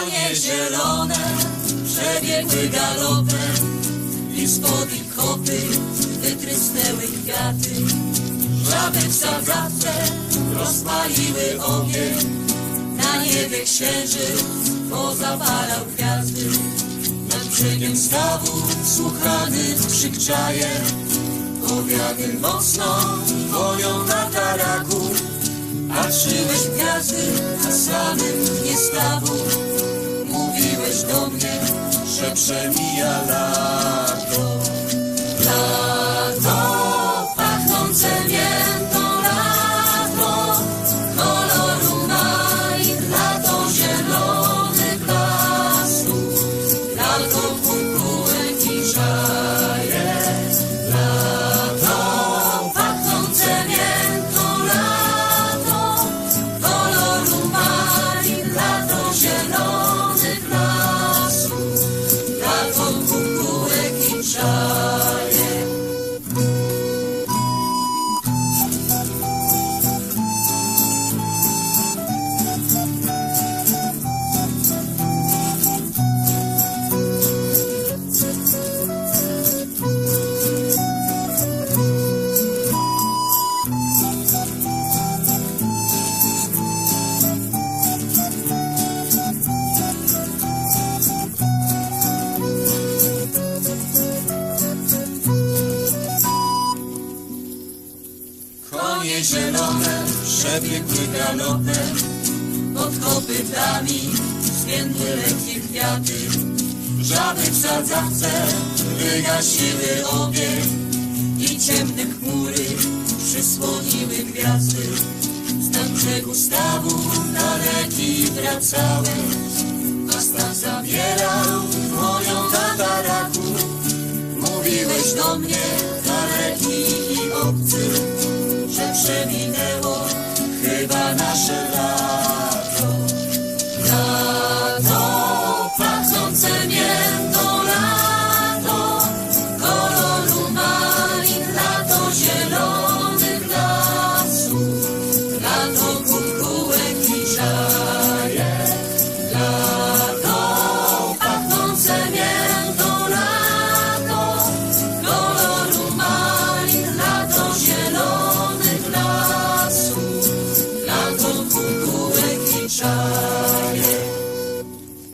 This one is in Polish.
Konie zielone przebiegły galopem i spod ich kopy wytrysnęły kwiaty. Żaby w sadzawce rozpaliły ogień, na niebie księżyc pozapalał gwiazdy. Nad brzegiem stawu słuchany krzyk czaje, powiady mocno woją na taraku. Patrzyłeś gwiazdy na samym dnie stawu że przemija lato Konie zielone przebiegły galopem Pod kopytami zwiędły lekkie kwiaty. Żaby w sadzawce wygasiły ogień I ciemne chmury przysłoniły gwiazdy. Z brzegu stawu daleki wracałem A stan zawierał moją tataraku Mówiłeś do mnie daleki i obcy że przewinęło chyba nasze lata.